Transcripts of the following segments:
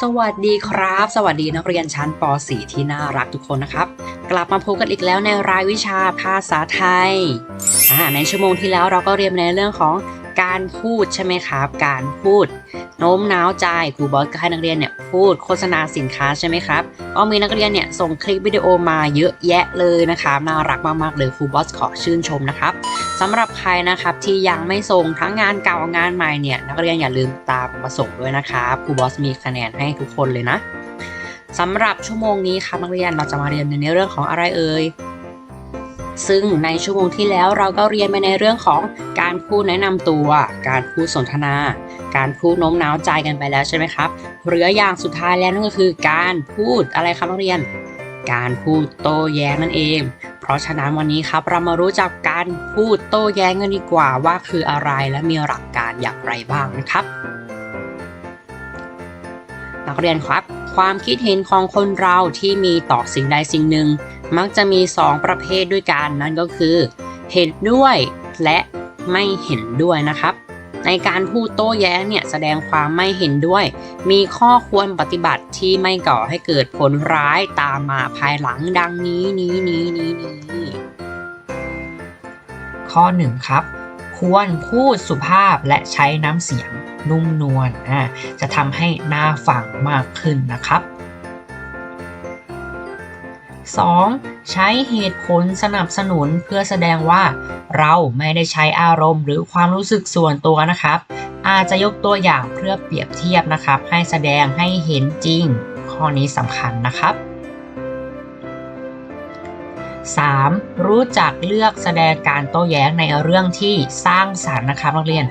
สวัสดีครับ สวัสดีนักเรียนชั้นป .4 ที่น่ารักทุกคนนะครับ กลับมาพบกันอีกแล้วในรายวิชาภาษาไทยในชั่วโมงที่แล้วเราก็เรียนในเรื่องของการพูดใช่ไหมครับ การพูดโน้มน้าวใจครูบอสก็ให้นักเรียนเนี่ยพูดโฆษณาสินค้าใช่ไหมครับก็มีนักเรียนเนี่ยส่งคลิปวิดีโอมาเยอะแยะเลยนะครับน่ารักมากๆเลยครูบอสขอชื่นชมนะครับ สำหรับใครนะครับที่ยังไม่ส่งทั้งงานเก่างานใหม่เนี่ยนักเรียนอย่าลืมตามมาส่งด้วยนะครับครูบอสมีคะแนนให้ทุกคนเลยนะสำหรับชั่วโมงนี้ครับนักเรียนเราจะมาเรียนในเรื่องของอะไรเอ่ยซึ่งในชั่วโมงที่แล้วเราก็เรียนไปในเรื่องของการพูดแนะนำตัว การพูดสนทนา การพูดโน้มน้าวใจกันไปแล้วใช่ไหมครับเหลืออย่างสุดท้ายแล้วนั่นก็คือ การพูดอะไรครับนักเรียน การพูดโต้แย้งนั่นเอง เพราะฉะนั้นวันนี้ครับเรามารู้จักการพูดโต้แย้งกันดีกว่าว่าคืออะไรและมีหลักการอย่างไรบ้างนะครับ นักเรียนครับ ความคิดเห็นของคนเราที่มีต่อสิ่งใดสิ่งหนึ่ง มักจะมี 2 ประเภทด้วยกันนั่นก็คือ เห็นด้วยและไม่เห็นด้วยนะครับ ในการพูดโต้แย้งเนี่ยแสดงความไม่เห็นด้วย มีข้อควรปฏิบัติที่ไม่ก่อให้เกิดผลร้ายตามมาภายหลังดังนี้นี้นี้นี้นี้ข้อ 1 ครับ ควรพูดสุภาพและใช้น้ำเสียงนุ่มนวลอ่าจะทำให้น่าฟังมากขึ้นนะครับ 2. ใช้เหตุผลสนับสนุนเพื่อแสดงว่า เราไม่ได้ใช้อารมณ์หรือความรู้สึกส่วนตัวนะครับ อาจจะยกตัวอย่างเพื่อเปรียบเทียบนะครับ ให้แสดงให้เห็นจริง ข้อนี้สำคัญนะครับ 3. รู้จักเลือกแสดงการโต้แย้งในเรื่องที่สร้างสรรค์นะครับนักเรียน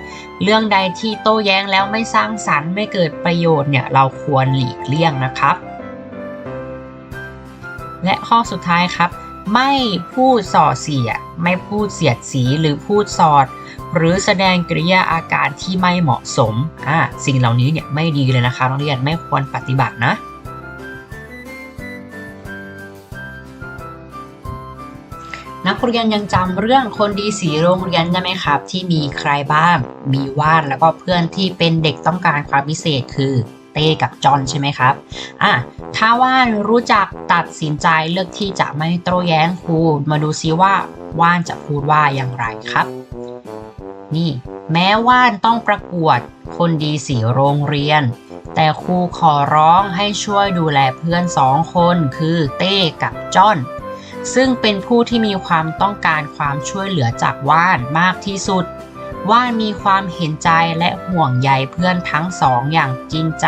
เรื่องใดที่โต้แย้งแล้วไม่สร้างสรรค์ไม่เกิดประโยชน์เนี่ยเราควรหลีกเลี่ยงนะครับ และข้อสุดท้ายครับ ไม่พูดส่อเสีย ไม่พูดเสียดสีหรือพูดสอด หรือแสดงกริยาอาการที่ไม่เหมาะสมอ่าสิ่งเหล่านี้เนี่ยไม่ดีเลยนะคะนักเรียนไม่ควรปฏิบัตินะนักเรียนยังจำเรื่องคนดีสีโรงเรียนได้ไหมครับ ที่มีใครบ้าง มีว่านแล้วก็เพื่อนที่เป็นเด็กต้องการความพิเศษคือ เต้กับจอนใช่ไหมครับอะถ้าว่านรู้จักตัดสินใจเลือกที่จะไม่โต้แย้งครูมาดูซิว่าว่านจะพูดว่าอย่างไรครับ นี่ แม้ว่านต้องประกวดคนดีสีโรงเรียน แต่ครูขอร้องให้ช่วยดูแลเพื่อนสองคนคือเต้กับจอนซึ่งเป็นผู้ที่มีความต้องการความช่วยเหลือจากว่านมากที่สุด ว่านมีความเห็นใจและห่วงใยเพื่อนทั้งสองอย่างจริงใจ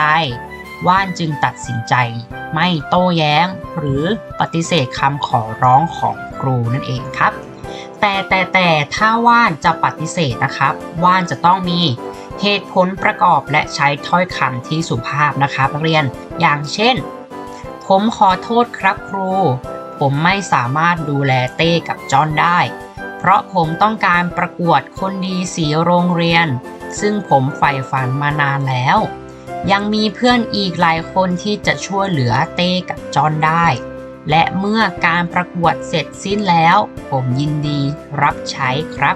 ว่านจึงตัดสินใจ ไม่โต้แย้ง หรือปฏิเสธคำขอร้องของครูนั่นเองครับ แต่แต่แต่ถ้าว่านจะปฏิเสธนะครับ ว่านจะต้องมีเหตุผลประกอบและใช้ถ้อยคำที่สุภาพนะครับนักเรียนอย่างเช่น ผมขอโทษครับครู ผมไม่สามารถดูแลเต้กับจอนได้ เพราะผมต้องการประกวดคนดีสีโรงเรียน ซึ่งผมใฝ่ฝันมานานแล้ว ยังมีเพื่อนอีกหลายคนที่จะช่วยเหลือเต้กับจอนได้ และเมื่อการประกวดเสร็จสิ้นแล้ว ผมยินดีรับใช้ครับ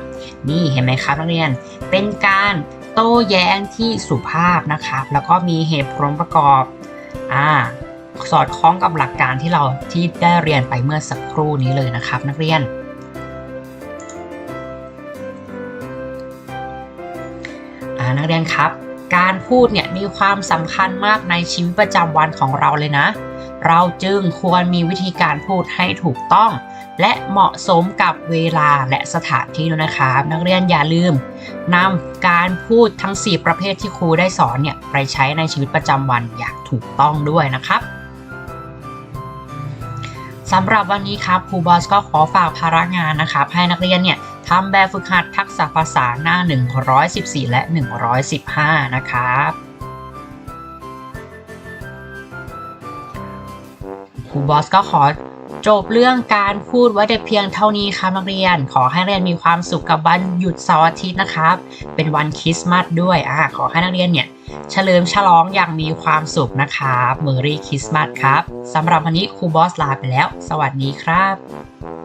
นี่เห็นไหมครับนักเรียน เป็นการโต้แย้งที่สุภาพนะครับ แล้วก็มีเหตุผลประกอบอ่าสอดคล้องกับหลักการที่เราที่ได้เรียนไปเมื่อสักครู่นี้เลยนะครับ นักเรียน นักเรียนครับ การพูดเนี่ยมีความสำคัญมากในชีวิตประจำวันของเราเลยนะ เราจึงควรมีวิธีการพูดให้ถูกต้อง และเหมาะสมกับเวลาและสถานที่ด้วยนะครับ นักเรียนอย่าลืมนำการพูดทั้ง 4 ประเภทที่ครูได้สอนเนี่ยไปใช้ในชีวิตประจำวันอย่างถูกต้องด้วยนะครับสำหรับวันนี้ครับครูบอสก็ขอฝากภาระงานนะครับ ให้นักเรียนเนี่ย ทำแบบฝึกหัดทักษะภาษาหน้า 114 และ 115 นะครับครูบอสก็ขอจบเรื่องการพูดไว้แต่เพียงเท่านี้ครับนักเรียน ขอให้นักเรียนมีความสุขกับวันหยุดเสาร์อาทิตย์นะครับ เป็นวันคริสต์มาสด้วยอ่าขอให้นักเรียนเนี่ยเฉลิมฉลองอย่างมีความสุขนะครับเมอรี่คริสต์มาสครับสำหรับวันนี้ครูบอสลาไปแล้ว สวัสดีครับ